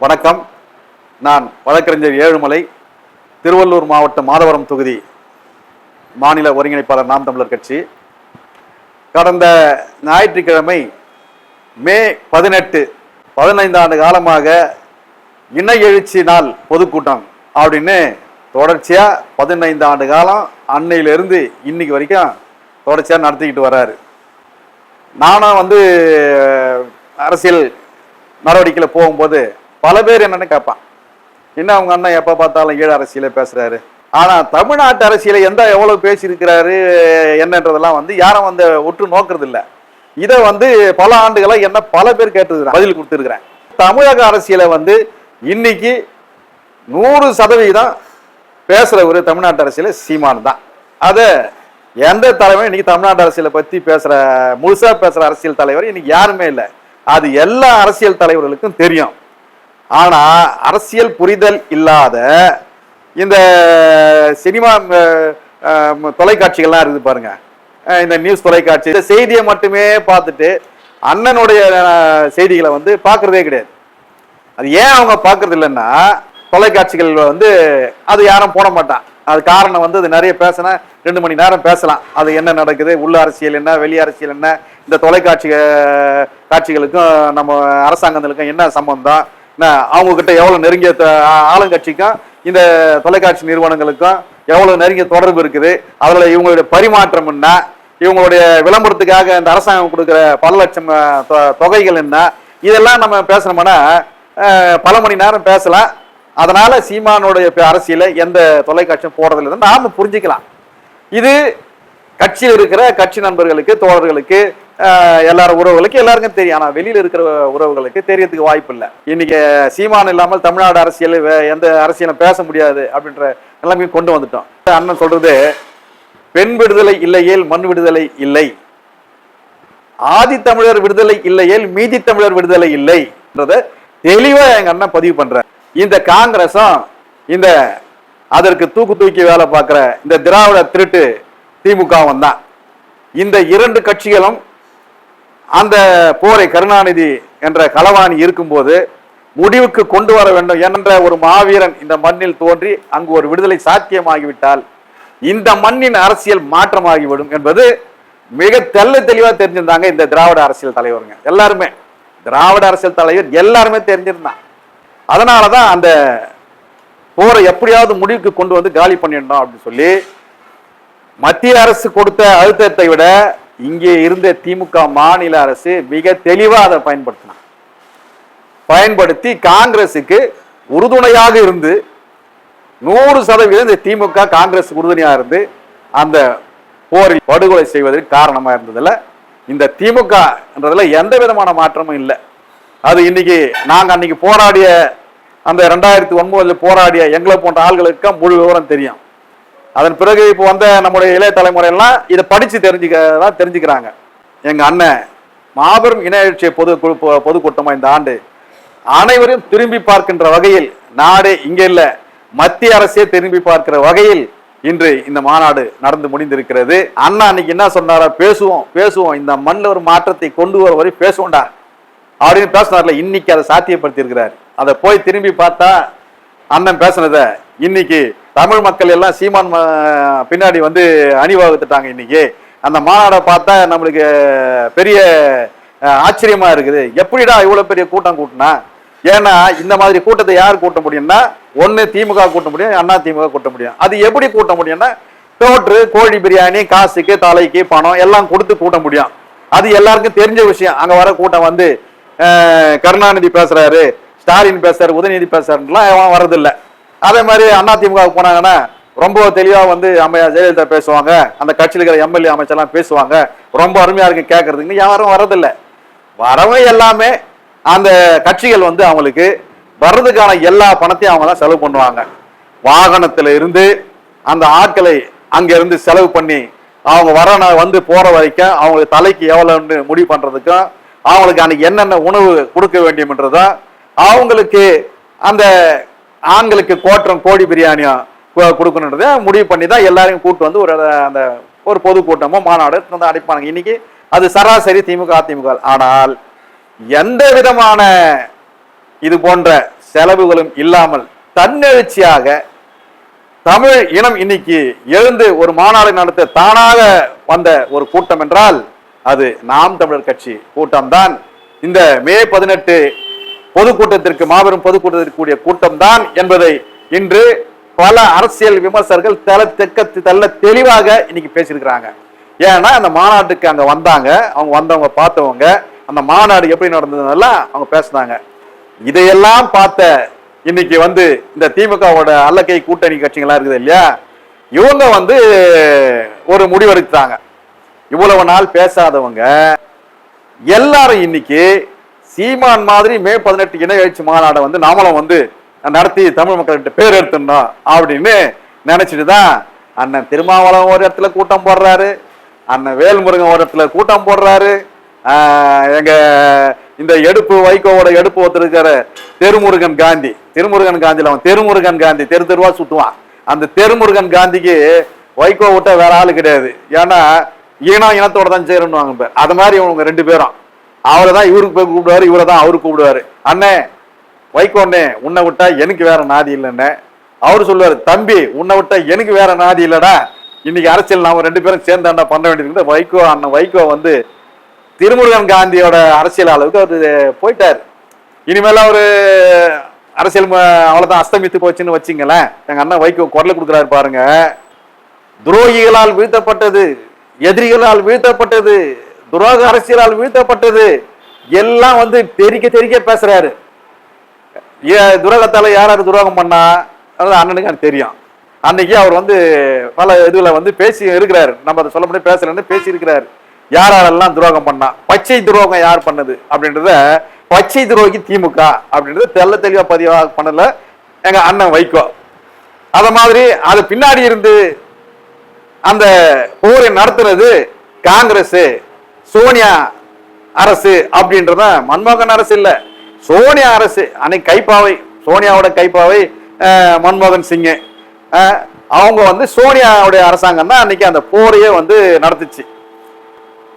வணக்கம். நான் வழக்கறிஞர் ஏழுமலை திருவள்ளூர் மாவட்டம் மாதவரம் தொகுதி மாநில ஒருங்கிணைப்பாளர் நாம் தமிழர் கட்சி. கடந்த ஞாயிற்றுக்கிழமை மே பதினெட்டு பதினைந்து ஆண்டு காலமாக இணை எழுச்சி நாள் பொதுக்கூட்டம். அப்படின்னு தொடர்ச்சியாக பதினைந்து ஆண்டு காலம் அன்னையிலிருந்து இன்னைக்கு வரைக்கும் தொடர்ச்சியாக நடத்திக்கிட்டு வர்றாரு நானும் வந்து அரசியல் நடவடிக்கையில் போகும்போது பல பேர் என்னன்னு கேட்பான். என்ன அவங்க அண்ணன் எப்போ பார்த்தாலும் ஈழ அரசியலை பேசுறாரு? ஆனால் தமிழ்நாட்டு அரசியலை எந்த எவ்வளோ பேசியிருக்கிறாரு என்னன்றதெல்லாம் வந்து யாரும் வந்து ஒற்று நோக்கிறது இல்லை இதை வந்து பல ஆண்டுகளாக என்ன பல பேர் கேட்டது பதில் கொடுத்துருக்குறேன். தமிழக அரசியலை வந்து இன்னைக்கு நூறு சதவீதம் பேசுகிற ஒரு தமிழ்நாட்டு அரசியல சீமான் தான். அதை எந்த தலைவரும் இன்னைக்கு தமிழ்நாட்டு அரசியலை பற்றி பேசுகிற முழுசாக பேசுகிற அரசியல் தலைவர் இன்னைக்கு யாருமே இல்லை. அது எல்லா அரசியல் தலைவர்களுக்கும் தெரியும். ஆனா அரசியல் புரிதல் இல்லாத இந்த சினிமா தொலைக்காட்சிகள்லாம் இருக்குது பாருங்க. இந்த நியூஸ் தொலைக்காட்சி இந்த செய்தியை மட்டுமே பார்த்துட்டு அண்ணனுடைய செய்திகளை வந்து பார்க்குறதே கிடையாது. அது ஏன் அவங்க பார்க்கறது இல்லைன்னா தொலைக்காட்சிகள் வந்து அது யாரும் போட மாட்டான். அது காரணம் வந்து அது நிறைய பேசினா ரெண்டு மணி நேரம் பேசலாம். அது என்ன நடக்குது உள்ள அரசியல் என்ன வெளி அரசியல் என்ன இந்த தொலைக்காட்சி காட்சிகளுக்கும் நம்ம அரசாங்கங்களுக்கும் என்ன சம்பந்தம்? அவங்க கிட்ட எவ்வளவு நெருங்கிய ஆளுங்கட்சிக்கும் இந்த தொலைக்காட்சி நிறுவனங்களுக்கும் எவ்வளவு நெருங்கிய தொடர்பு இருக்குது அதில் இவங்களுடைய பரிமாற்றம் என்ன இவங்களுடைய விளம்பரத்துக்காக இந்த அரசாங்கம் கொடுக்குற பல லட்சம் தொ- தொகைகள் என்ன இதெல்லாம் நம்ம பேசணும்னா பல மணி நேரம் பேசலாம். அதனால சீமானுடைய அரசியலை எந்த தொலைக்காட்சியும் போடுறதில்லை நாம புரிஞ்சுக்கலாம். இது கட்சியில் இருக்கிற கட்சி நண்பர்களுக்கு தோழர்களுக்கு எல்லாரும் உறவுகளுக்கு எல்லாருக்கும் தெரியும். ஆனால் வெளியில இருக்கிற உறவுகளுக்கு தெரியறதுக்கு வாய்ப்பு இல்லை. இன்னைக்கு சீமான் இல்லாமல் தமிழ்நாடு அரசியல் எந்த அரசியலும் பேச முடியாது அப்படின்ற நிலைமையும் கொண்டு வந்துட்டோம். அண்ணன் சொல்றது பெண் விடுதலை இல்லையேல் மண் விடுதலை இல்லை. ஆதி தமிழர் விடுதலை இல்லையேல் மீதி தமிழர் விடுதலை இல்லை. தெளிவா எங்க அண்ணன் பதிவு பண்ற இந்த காங்கிரஸும் இந்த அதற்கு தூக்கு தூக்கி வேலை பார்க்குற இந்த திராவிட திருட்டு திமுகவும் தான். இந்த இரண்டு கட்சிகளும் அந்த போரை கருணாநிதி என்ற களவாணி இருக்கும்போது முடிவுக்கு கொண்டு வர வேண்டும் என்ற ஒரு மாவீரன் இந்த மண்ணில் தோன்றி அங்கு ஒரு விடுதலை சாத்தியமாகிவிட்டால் இந்த மண்ணின் அரசியல் மாற்றமாகிவிடும் என்பது மிக தெல்ல தெளிவாக தெரிஞ்சிருந்தாங்க இந்த திராவிட அரசியல் தலைவருங்க. எல்லாருமே. திராவிட அரசியல் தலைவர் எல்லாருமே அதனால் தான் அந்த போரை எப்படியாவது முடிவுக்கு கொண்டு வந்து காலி பண்ணிடணும் அப்படின்னு சொல்லி மத்திய அரசு கொடுத்த அழுத்தத்தை விட இங்கே இருந்த திமுக மாநில அரசு மிக தெளிவாக அதை பயன்படுத்தினான் பயன்படுத்தி காங்கிரசுக்கு உறுதுணையாக இருந்து நூறு சதவீதம் இந்த திமுக காங்கிரஸ் உறுதுணையாக இருந்து அந்த போரில் படுகொலை செய்வதற்கு காரணமா இருந்ததில் இந்த திமுகன்றதுல எந்த விதமான மாற்றமும் இல்லை. அது இன்னைக்கு நாங்கள் அன்னைக்கு போராடிய அந்த ரெண்டாயிரத்தி ஒன்பதுல போராடிய எங்களை போன்ற ஆள்களுக்கு முழு விவரம் தெரியும். அதன் பிறகு இப்போ வந்த நம்முடைய இளைய தலைமுறையெல்லாம் இதை படித்து தெரிஞ்சுக்க தான் தெரிஞ்சுக்கிறாங்க. எங்கள் அண்ணன் மாபெரும் இன பொது குழு- இந்த ஆண்டு அனைவரும் திரும்பி பார்க்கின்ற வகையில் நாடு இங்கே இல்லை மத்திய அரசே திரும்பி பார்க்கிற வகையில் இன்று இந்த மாநாடு நடந்து முடிந்திருக்கிறது. அண்ணா அன்னைக்கு என்ன சொன்னாரா? பேசுவோம் பேசுவோம். இந்த மண்ணில் ஒரு மாற்றத்தை கொண்டு வர வரை பேசுவோம்டா. அப்படின்னு பேசினார்ல இன்னைக்கு அதை சாத்தியப்படுத்தியிருக்கிறார். அதை போய் திரும்பி பார்த்தா அண்ணன் பேசுனதை இன்னைக்கு தமிழ் மக்கள் எல்லாம் சீமான் பின்னாடி வந்து அணிவகுத்துட்டாங்க இன்னைக்கு. அந்த மாநாடை பார்த்தா நம்மளுக்கு பெரிய ஆச்சரியமா இருக்குது. எப்படிடா இவ்வளோ பெரிய கூட்டம் கூட்டினா? ஏன்னா இந்த மாதிரி கூட்டத்தை யார் கூட்ட முடியும்னா ஒன்று திமுக கூட்ட முடியும் அண்ணா திமுக கூட்ட முடியும். அது எப்படி கூட்ட முடியும்னா தோற்று கோழி பிரியாணி காசுக்கு தலைக்கு பணம் எல்லாம் கொடுத்து கூட்ட முடியும். அது எல்லாருக்கும் தெரிஞ்ச விஷயம். அங்கே வர கூட்டம் வந்து கருணாநிதி பேசுறாரு ஸ்டாலின் பேசுறாரு உதயநிதி பேசுறாருலாம் எவன் வர்றதில்ல. அதே மாதிரி அதிமுக போனாங்கன்னா ரொம்ப தெளிவாக வந்து அம்மையா ஜெயலலிதா பேசுவாங்க. அந்த கட்சியில் இருக்கிற எம்எல்ஏ அமைச்சர்லாம் பேசுவாங்க. ரொம்ப அருமையாக இருக்கு கேட்கறதுக்கு யாரும் வரதில்லை வரவங்க எல்லாமே அந்த கட்சிகள் வந்து அவங்களுக்கு வர்றதுக்கான எல்லா பணத்தையும் அவங்க தான் செலவு பண்ணுவாங்க. வாகனத்தில் இருந்து அந்த ஆட்களை அங்கேருந்து செலவு பண்ணி அவங்க வர வந்து போகிற வரைக்கும் அவங்களுக்கு தலைக்கு எவ்வளோன்னு முடிவு பண்ணுறதுக்கும் அவங்களுக்கு அன்னைக்கு என்னென்ன உணவு கொடுக்க வேண்டியதுன்றதும் அவங்களுக்கு அந்த ஆண்களுக்கு கோட்டம் கோடி பிரியாணியா கொடுக்கணுன்றத கொடுக்கணுன்றதை முடிவு பண்ணி தான் எல்லாரையும் கூட்டு வந்து ஒரு அந்த ஒரு பொதுக்கூட்டமோ மாநாடு வந்து அடைப்பாங்க இன்னைக்கு அது சராசரி திமுக அதிமுக. ஆனால் எந்த விதமான இது போன்ற செலவுகளும் இல்லாமல் தன்னெழுச்சியாக தமிழ் இனம் இன்னைக்கு எழுந்து ஒரு மாநாடு நடத்த தானாக வந்த ஒரு கூட்டம் என்றால் அது நாம் தமிழர் கட்சி கூட்டம்தான். இந்த மே பதினெட்டு பொதுக்கூட்டத்திற்கு மாபெரும் பொதுக்கூட்டத்திற்கு கூடிய கூட்டம் தான் என்பதை இன்று பல அரசியல் விமர்சகர்கள் தல தெக்க தள்ள தெளிவாக இன்னைக்கு பேசியிருக்கிறாங்க. ஏன்னா அந்த மாநாட்டுக்கு அங்கே வந்தாங்க. அவங்க வந்தவங்க பார்த்தவங்க அந்த மாநாடு எப்படி நடந்ததுன்னெல்லாம் அவங்க பேசுனாங்க. இதையெல்லாம் பார்த்த இன்னைக்கு வந்து இந்த திமுகவோட அல்லக்கை கூட்டணி கட்சிகளாக இருக்குது இல்லையா? இவங்க வந்து ஒரு முடிவெடுத்தாங்க இவ்வளவு நாள் பேசாதவங்க எல்லாரும் இன்னைக்கு சீமான் மாதிரி மே பதினெட்டு இணை எழுச்சி மாநாடை வந்து நாமளும் வந்து நடத்தி தமிழ் மக்கள்கிட்ட பேர் எடுத்துடணும் அப்படின்னு நினைச்சிட்டு தான் அண்ணன் திருமாவளவன் ஒரு இடத்துல கூட்டம் போடுறாரு அண்ணன் வேல்முருகன் ஒரு இடத்துல கூட்டம் போடுறாரு எங்க இந்த எடுப்பு வைகோவோட எடுப்பு ஒருத்தருக்கிற தெருமுருகன் காந்தி. திருமுருகன் காந்தியில் அவன் தெருமுருகன் காந்தி தெரு தெருவா சுட்டுவான் அந்த தெருமுருகன் காந்திக்கு வைகோ விட்ட வேற ஆள் கிடையாது. ஏன்னா ஈனம் இனத்தோட தான் சேரணுவாங்க பேர் அது மாதிரி இவங்க ரெண்டு பேரும். அவரை தான் இவருக்கு போய் கூப்பிடுவாரு இவரை தான் அவரு கூப்பிடுவாரு. அண்ணே வைக்கோண்ணே உன்னை விட்டா எனக்கு வேற நாதி இல்லைண்ணே. அவரு சொல்லுவாரு தம்பி உன்னை விட்டா எனக்கு வேற நாதி இல்லடா. இன்னைக்கு அரசியல் நாம ரெண்டு பேரும் சேர்ந்து அண்ணா பண்ண வேண்டியது வைகோ அண்ணன் வைகோ வந்து திருமுருகன் காந்தியோட அரசியல் அளவுக்கு அவர் போயிட்டார். இனிமேல் அவரு அரசியல் அவ்வளோதான் அஸ்தமித்து போச்சுன்னு வச்சிங்களேன். எங்க அண்ணன் வைகோ குரல் கொடுக்குறாரு பாருங்க. துரோகிகளால் வீழ்த்தப்பட்டது எதிரிகளால் வீழ்த்தப்பட்டது துரோக அரசியலால் வீழ்த்தப்பட்டது. எல்லாம் வந்து தெரிக்க தெரிக்க பேசுறாரு. ஏ- துரோகத்தால யார் யார் துரோகம் பண்ணா? அண்ணனுக்கு எனக்கு தெரியும். அன்னைக்கு அவர் வந்து பல இதுல வந்து பேசி இருக்கிறாரு. நம்ம அதை சொல்ல முடியும் பேசலன்னு பேசி இருக்கிறாரு. யார் யாரெல்லாம் துரோகம் பண்ணா? பச்சை துரோகம் யார் பண்ணது? அப்படின்றத பச்சை துரோகி திமுக அப்படின்றத தெல்ல தெளிவா பதிவாக பண்ணல எங்க அண்ணன் வைகோ. அத மாதிரி அது பின்னாடி இருந்து அந்த போரை நடத்துறது காங்கிரஸ். சோனியா அரசு அப்படின்றத மன்மோகன் அரசு இல்ல. சோனியா அரசு அன்னைக்கு கைப்பாவை சோனியாவோட கைப்பாவை மன்மோகன் சிங்கு. அவங்க வந்து சோனியாவுடைய அரசாங்கம் தான் அன்னைக்கு அந்த போரையே வந்து நடத்துச்சு.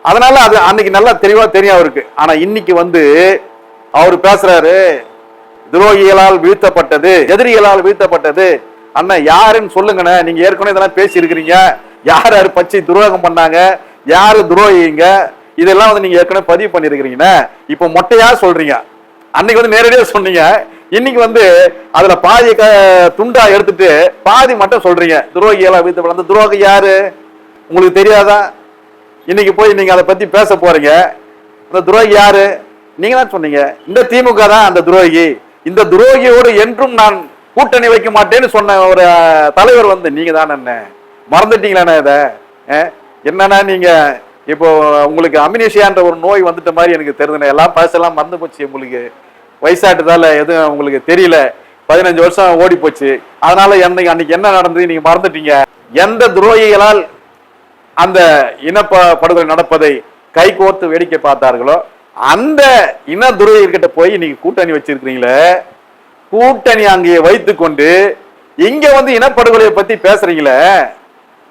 அதனால அது அன்னைக்கு நல்லா தெளிவா தெரியும் அவருக்கு. ஆனா இன்னைக்கு வந்து அவர் பேசுறாரு துரோகிகளால் வீழ்த்தப்பட்டது எதிரிகளால் வீழ்த்தப்பட்டது. அண்ணன் யாருன்னு சொல்லுங்கண்ணே. நீங்க ஏற்கனவே இதெல்லாம் பேசி இருக்கிறீங்க யார் யார் பச்சை துரோகம் பண்ணாங்க? யாரு துரோகிங்க? இதெல்லாம் வந்து நீங்க ஏற்கனவே பதிவு பண்ணிருக்கிறீங்கண்ணே இப்போ மொட்டையா சொல்றீங்க. அன்னைக்கு வந்து நேரடியா சொன்னீங்க. இன்னைக்கு வந்து அதுல பாதி க- துண்டா எடுத்துட்டு பாதி மட்டும் சொல்றீங்க. துரோகியெல்லாம் வீழ்த்தப்பட்ட அந்த துரோகி யாரு? உங்களுக்கு தெரியாதா? இன்னைக்கு போய் நீங்க அதை பத்தி பேச போறீங்க. அந்த துரோகி யாரு? நீங்க தான் சொன்னீங்க. இந்த திமுக தான் அந்த துரோகி. இந்த துரோகியோடு என்றும் நான் கூட்டணி வைக்க மாட்டேன்னு சொன்ன ஒரு தலைவர் வந்து நீங்க தான் என்ன மறந்துட்டீங்களாண்ணே இதை? என்னன்னா நீங்க? இப்போ உங்களுக்கு அமினிஷியான்ற ஒரு நோய் வந்துட்ட மாதிரி எனக்கு தெரியுதுண்ணே. எல்லாம் பழசெல்லாம் மறந்து போச்சு உங்களுக்கு. வயசாட்டுதால எதுவும் உங்களுக்கு தெரியல. பதினஞ்சு வருஷம் ஓடி போச்சு. அதனால என்னைக்கு அன்னைக்கு என்ன நடந்தது? நீங்க மறந்துட்டீங்க. எந்த துரோகிகளால் அந்த இனப்ப படுகொலை நடப்பதை கைகோர்த்து வேடிக்கை பார்த்தார்களோ அந்த இன துரோகிகிட்ட போய் நீங்க கூட்டணி வச்சிருக்கிறீங்களே. கூட்டணி அங்கே வைத்துக்கொண்டு இங்க வந்து இனப்படுகொலையை பத்தி பேசுறீங்களே.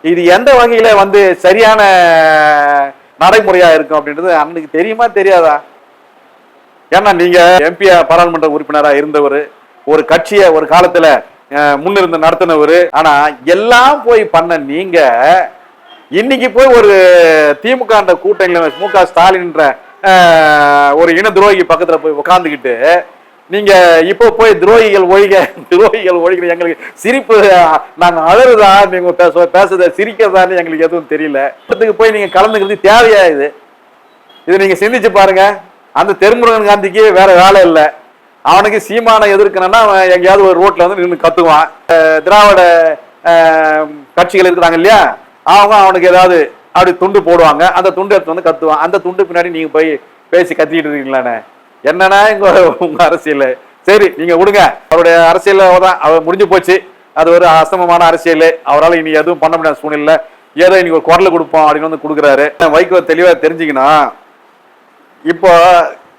இது எந்த வகையில வந்து சரியான நடைமுறையா இருக்கும் அப்படின்றது அன்னைக்கு தெரியுமா தெரியாதா? ஏன்னா நீங்க எம்பி பாராளுமன்ற உறுப்பினரா இருந்தவர் ஒரு கட்சியை ஒரு காலத்துல முன்னிருந்து நடத்தினவர் ஆனா எல்லாம் போய் பண்ண நீங்க இன்னைக்கு போய் ஒரு திமுக ன்ற மு க ஸ்டாலின்ற ஒரு இன துரோகி பக்கத்துல போய் உட்காந்துக்கிட்டு நீங்க இப்போ போய் துரோகிகள் ஒழிக துரோகிகள் ஒழிக எங்களுக்கு சிரிப்பு நாங்கள் நாங்க அழறுதா நீங்க பேச பேசுறத சிரிக்கிறதான்னு எங்களுக்கு எதுவும் தெரியல. இடத்துக்கு போய் நீங்க கலந்துக்கிறது தேவையா இது? இதை நீங்க சிந்திச்சு பாருங்க. அந்த தெருமுருகன் காந்திக்கு வேற வேலை இல்லை. அவனுக்கு சீமானை எதிர்க்கணும்னா அவன் எங்கேயாவது ஒரு ரோட்ல வந்து நின்று கத்துவான். திராவிட கட்சிகள் இருக்கிறாங்க இல்லையா? அவங்க அவனுக்கு ஏதாவது அப்படி துண்டு போடுவாங்க. அந்த துண்டு எடுத்து வந்து கத்துவான். அந்த துண்டு பின்னாடி நீங்க போய் பேசி கத்திக்கிட்டு இருக்கீங்களாண்ணே? என்னன்னா இங்க உங்க அரசியல். சரி நீங்க விடுங்க. அவருடைய அரசியல் தான் அவர் முடிஞ்சு போச்சு. அது ஒரு அசமமான அரசியல். அவரால் இனி எதுவும் பண்ண முடியாத சூழ்நிலை ஏதோ இன்னைக்கு ஒரு குரல் கொடுப்போம் அப்படின்னு வந்து கொடுக்குறாரு. வைகோ தெளிவாக தெரிஞ்சுக்கணும் இப்போ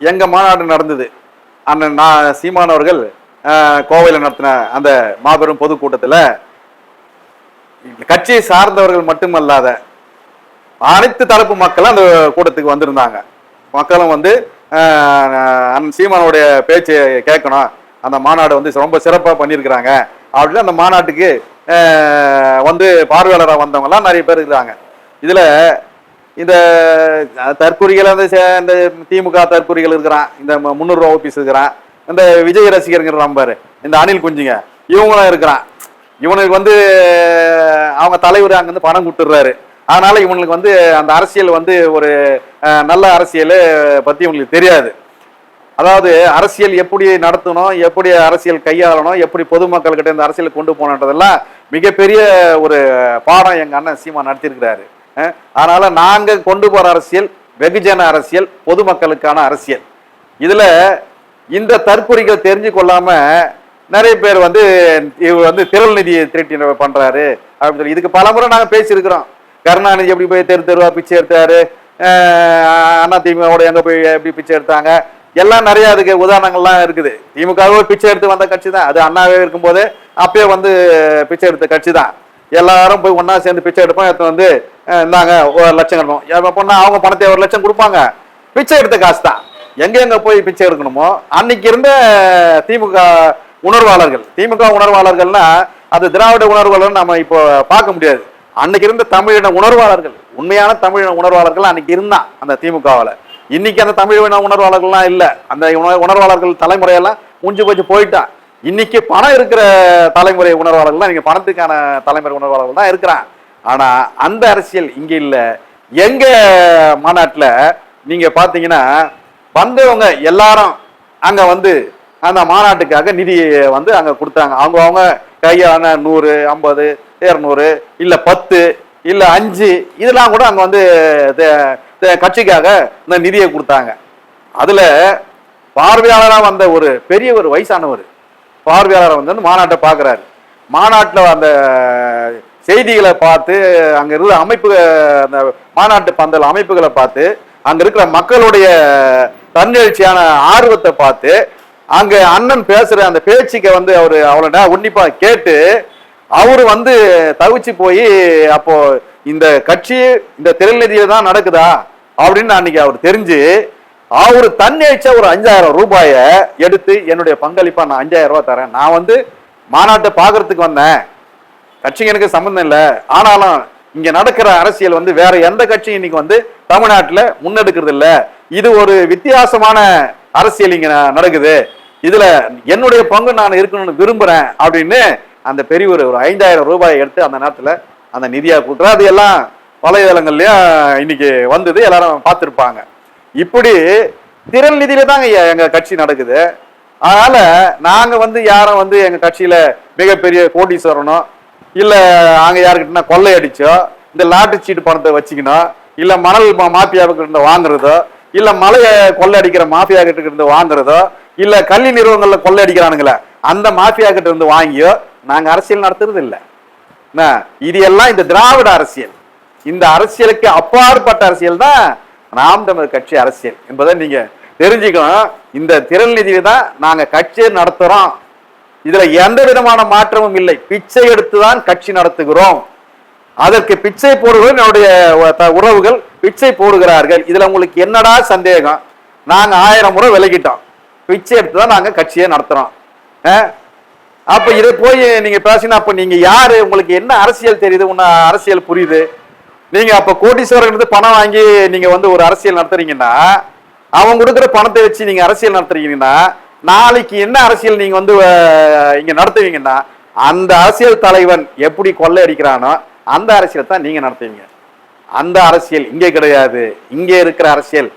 எங்கள் மாநாடு நடந்தது? அண்ணன் நான் சீமானவர்கள் கோவையில் நடத்தின அந்த மாபெரும் பொதுக்கூட்டத்தில் கட்சியை சார்ந்தவர்கள் மட்டுமல்லாத அனைத்து தரப்பு மக்களும் அந்த கூட்டத்துக்கு வந்திருந்தாங்க. மக்களும் வந்து சீமானுடைய பேச்சு கேட்கணும். அந்த மாநாடு வந்து ரொம்ப சிறப்பாக பண்ணியிருக்கிறாங்க. அப்படின்னு அந்த மாநாட்டுக்கு வந்து பார்வையாளராக வந்தவங்கலாம் நிறைய பேர் இருக்கிறாங்க. இதில் இந்த தற்கொலைகள் அந்த சே- இந்த திமுக தற்கொலைகள் இருக்கிறான். இந்த முந்நூறுரூவா ஆஃபீஸ் இருக்கிறான். இந்த விஜய் ரசிகருங்கிற நம்பர் இந்த அனில் குஞ்சுங்க இவங்களும் இருக்கிறான். இவனுக்கு வந்து அவங்க தலைவர் அங்கேருந்து பணம் கொடுத்துட்றாரு. அதனால இவனுக்கு வந்து அந்த அரசியல் வந்து ஒரு நல்ல அரசியல் பற்றி உங்களுக்கு தெரியாது. அதாவது அரசியல் எப்படி நடத்தணும் எப்படி அரசியல் கையாளணும் எப்படி பொதுமக்கள்கிட்ட இந்த அரசியல் கொண்டு போகணுன்றதெல்லாம் மிகப்பெரிய ஒரு பாடம் எங்கள் அண்ணன் சீமா நடத்தியிருக்கிறாரு. அதனால் நாங்கள் கொண்டு போகிற அரசியல் வெகுஜன அரசியல் பொதுமக்களுக்கான அரசியல். இதில் இந்த தற்குறிகள் தெரிஞ்சு கொள்ளாம நிறைய பேர் வந்து இவர் வந்து திரள் நிதியை திருட்டி பண்ணுறாரு அப்படின்னு சொல்லி இதுக்கு பலமுறை நாங்கள் பேசியிருக்கிறோம். கருணாநிதி எப்படி போய் தெரு தெருவா பிச்சை எடுத்தாரு? அண்ணா திமுகவோட எங்க போய் எப்படி பிச்சை எடுத்தாங்க? எல்லாம் நிறைய அதுக்கு உதாரணங்கள்லாம் இருக்குது. திமுகவே பிச்சை எடுத்து வந்த கட்சி தான். அது அண்ணாவே இருக்கும்போது அப்பயே வந்து பிச்சை எடுத்த கட்சி தான். எல்லாரும் போய் ஒன்றா சேர்ந்து பிச்சை எடுப்போம். எடுத்து வந்து அஹ் இந்தாங்க ஒரு லட்சம் கட்டணும். பொண்ணா அவங்க பணத்தை ஒரு லட்சம் கொடுப்பாங்க. பிச்சை எடுத்த காசு தான். எங்க எங்க போய் பிச்சை எடுக்கணுமோ அன்னைக்கு இருந்த திமுக உணர்வாளர்கள் திமுக உணர்வாளர்கள்னா அது திராவிட உணர்வாளர்கள் நம்ம இப்போ பார்க்க முடியாது. அன்னைக்கு இருந்த தமிழின உணர்வாளர்கள் உண்மையான தமிழ் உணர்வாளர்கள் அன்னைக்கு இருந்தான் அந்த திமுகவில். இன்னைக்கு அந்த தமிழ் உணர்வாளர்கள்லாம் இல்லை. அந்த உண- உணர்வாளர்கள் தலைமுறையெல்லாம் முடிஞ்சு போச்சு போயிட்டான். இன்னைக்கு பணம் இருக்கிற தலைமுறை உணர்வாளர்கள் தான் நீங்கள் பணத்துக்கான தலைமுறை உணர்வாளர்கள் தான் இருக்கிறான். ஆனால் அந்த அரசியல் இங்கே இல்லை. எங்கள் மாநாட்டில் நீங்கள் பார்த்தீங்கன்னா வந்தவங்க எல்லாரும் அங்கே வந்து அந்த மாநாட்டுக்காக நிதியை வந்து அங்கே கொடுத்தாங்க. அவங்க அவங்க கையான நூறு ஐம்பது இரநூறு இல்லை பத்து இல்லை அஞ்சு. இதெல்லாம் கூட அங்கே வந்து கட்சிக்காக இந்த நிதியை கொடுத்தாங்க. அதில் பார்வையாளராக வந்த ஒரு பெரிய ஒரு வயசானவர் பார்வையாளர் வந்து மாநாட்டை பார்க்குறாரு. மாநாட்டில் அந்த செய்திகளை பார்த்து அங்கே இருந்த அமைப்பு அந்த மாநாட்டு பந்தல் அமைப்புகளை பார்த்து அங்கே இருக்கிற மக்களுடைய தன்னெழுச்சியான ஆர்வத்தை பார்த்து அங்கே அண்ணன் பேசுகிற அந்த பேச்சுக்கு வந்து அவர் அவளோட உன்னிப்பாக கேட்டு அவரு வந்து தவிச்சு போய் அப்போ இந்த கட்சி இந்த திரைநிதியில தான் நடக்குதா அப்படின்னு அன்னைக்கு அவர் தெரிஞ்சு அவர் தண்ணி அடிச்ச ஒரு அஞ்சாயிரம் ரூபாய எடுத்து என்னுடைய பங்களிப்பா நான் அஞ்சாயிரம் ரூபாய் தரேன். நான் வந்து மாநாட்டை பார்க்கறதுக்கு வந்தேன். கட்சிக்கு எனக்கு சம்மந்தம் இல்லை. ஆனாலும் இங்க நடக்கிற அரசியல் வந்து வேற எந்த கட்சியும் இன்னைக்கு வந்து தமிழ்நாட்டில் முன்னெடுக்கிறது இல்லை. இது ஒரு வித்தியாசமான அரசியல் இங்க நடக்குது. இதுல என்னுடைய பங்கு நான் இருக்கணும்னு விரும்புறேன் அப்படின்னு அந்த பெரிய ஒரு ஐந்தாயிரம் ரூபாய் எடுத்து அந்த நேரத்தில் அந்த நிதியாக கொடுக்குறாரு அது எல்லாம் வலைதளங்கள்லையும் இன்னைக்கு வந்தது எல்லாரும் பார்த்துருப்பாங்க. இப்படி திறன் நிதியில தாங்க எங்கள் கட்சி நடக்குது. அதனால நாங்கள் வந்து யாரும் வந்து எங்கள் கட்சியில் மிகப்பெரிய கோடீஸ்வரனோ இல்லை அங்கே யாருக்கிட்டனா கொள்ளை அடிச்சோ இந்த லாட்டு சீட்டு பணத்தை வச்சுக்கணும் இல்லை மணல் மா- மாஃபியாவுக்கு இருந்து வாங்குறதோ இல்லை மலையை கொள்ளை அடிக்கிற மாஃபியா கிட்ட இருந்து வாங்குறதோ இல்லை கல்வி நிறுவனங்களில் கொள்ளையடிக்கிறானுங்களே அந்த மாஃபியா கிட்ட இருந்து வாங்கியோ நாங்கள் அரசியல் நடத்துறது இல்லை என்ன, இது எல்லாம் இந்த திராவிட அரசியல். இந்த அரசியலுக்கு அப்பாற்பட்ட அரசியல் தான் நாம் தமிழர் கட்சி அரசியல் என்பதை நீங்க தெரிஞ்சுக்கணும். இந்த திறன் நிதியை தான் நாங்க கட்சியை நடத்துறோம். இதுல எந்த விதமான மாற்றமும் இல்லை. பிச்சை எடுத்துதான் கட்சி நடத்துகிறோம். அதற்கு பிச்சை போடுகிற என்னுடைய உறவுகள் பிச்சை போடுகிறார்கள். இதுல உங்களுக்கு என்னடா சந்தேகம்? நாங்க ஆயிரம் முறை விலகிட்டோம். பிச்சை எடுத்து தான் நாங்க கட்சியை நடத்துறோம். அப்ப இதை போய் நீங்க பேசினா அப்ப நீங்க யாரு? உங்களுக்கு என்ன அரசியல் தெரியுது? உன்ன அரசியல் புரியுது. நீங்க அப்ப கோடீஸ்வரன் இருந்து பணம் வாங்கி நீங்க வந்து ஒரு அரசியல் நடத்துறீங்கன்னா அவன் கொடுக்குற பணத்தை வச்சு நீங்க அரசியல் நடத்துறீங்கன்னா நாளைக்கு என்ன அரசியல் நீங்க வந்து இங்க நடத்துவீங்கன்னா அந்த அரசியல் தலைவன் எப்படி கொள்ளை அடிக்கிறானோ அந்த அரசியல் தான் நீங்க நடத்துவீங்க. அந்த அரசியல் இங்கே கிடையாது. இங்கே இருக்கிற அரசியல்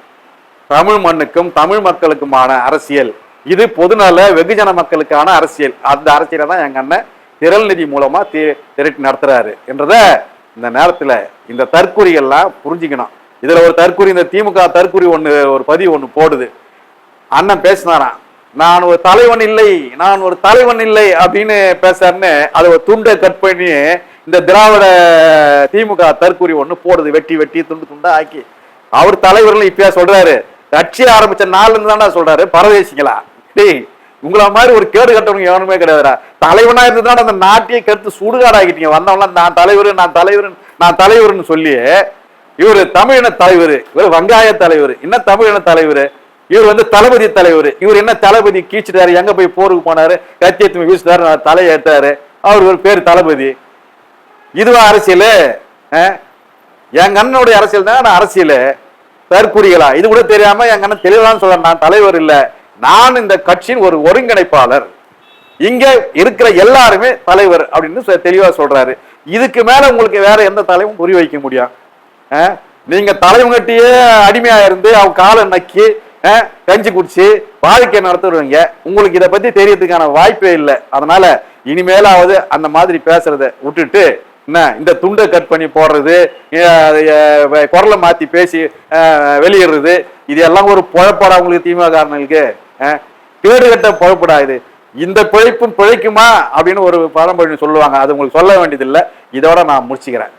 தமிழ் மண்ணுக்கும் தமிழ் மக்களுக்குமான அரசியல். இது பொதுநல வெகுஜன மக்களுக்கான அரசியல். அந்த அரசியலை தான் எங்க அண்ணன் திரள் நிதி மூலமா தி- திரட்டி நடத்துறாரு என்றத இந்த நேரத்துல இந்த தற்குறிகள்லாம் புரிஞ்சுக்கணும். இதுல ஒரு தற்குறி இந்த திமுக தற்குறி ஒன்று ஒரு பதிவு ஒன்று போடுது. அண்ணன் பேசினாராம் நான் ஒரு தலைவன் இல்லை நான் ஒரு தலைவன் இல்லை அப்படின்னு பேசாருன்னு அதை ஒரு துண்டை கட் பண்ணி இந்த திராவிட திமுக தற்குறி ஒன்று போடுது. வெட்டி வெட்டி துண்டு துண்டா ஆக்கி. அவர் தலைவர்கள் இப்பயா சொல்றாரு. கட்சி ஆரம்பிச்ச நாள்ல இருந்து தான்டா சொல்றாரு. பரதேசிங்களா டேய் உங்கள மாதிரி ஒரு கேடு கட்டவங்க எவனுமே கிடையாதுடா. தலைவனா இருந்ததுனால அந்த நாட்டையே கருத்து சுடுகாடாகிட்டீங்க வந்தவங்களாம் நான் தலைவர் நான் தலைவர் நான் தலைவர்னு சொல்லி இவர் தமிழின தலைவர் இவர் வங்காய தலைவர் என்ன தமிழின தலைவர்? இவர் வந்து தளபதி தலைவர் இவர் என்ன தளபதி கீச்சிட்டாரு எங்க போய் போருக்கு போனாரு கத்தி வீசிட்டாரு நான் தலையை ஏத்தாரு அவர் ஒரு பேர் தளபதி. இதுவா அரசியல்? எங்க அண்ணனுடைய அரசியல் தான் நான் அரசியல். தற்குறிகளா இது கூட தெரியாம எங்க அண்ணன் தெளிவான சொல்றேன் நான் தலைவர் இல்லை. நான் இந்த கட்சியின் ஒரு ஒருங்கிணைப்பாளர். இங்க இருக்கிற எல்லாருமே தலைவர் அப்படின்னு தெளிவா சொல்றாரு. இதுக்கு மேல உங்களுக்கு வேற எந்த தலைவும் புரி வைக்க முடியும் நீங்க தலைவங்கட்டியே அடிமையா இருந்து அவங்க காலை நக்கி கஞ்சி குடிச்சு வாழ்க்கை நடத்துடுவீங்க உங்களுக்கு இதை பத்தி தெரியறதுக்கான வாய்ப்பே இல்லை. அதனால இனிமேலாவது அந்த மாதிரி பேசுறத விட்டுட்டு என்ன இந்த துண்டை கட் பண்ணி போடுறது குரலை மாத்தி பேசி வெளியிடுறது இது எல்லாம் ஒரு புழப்பாடா உங்களுக்கு திமுக காரணங்களுக்கு கேடு கட்ட பொழப்படா இது இந்த பிழைப்பும் பிழைக்குமா? அப்படின்னு ஒரு பழமொழி சொல்லுவாங்க. அது உங்களுக்கு சொல்ல வேண்டியதில்லை. இதோட நான் முடிச்சுக்கிறேன்.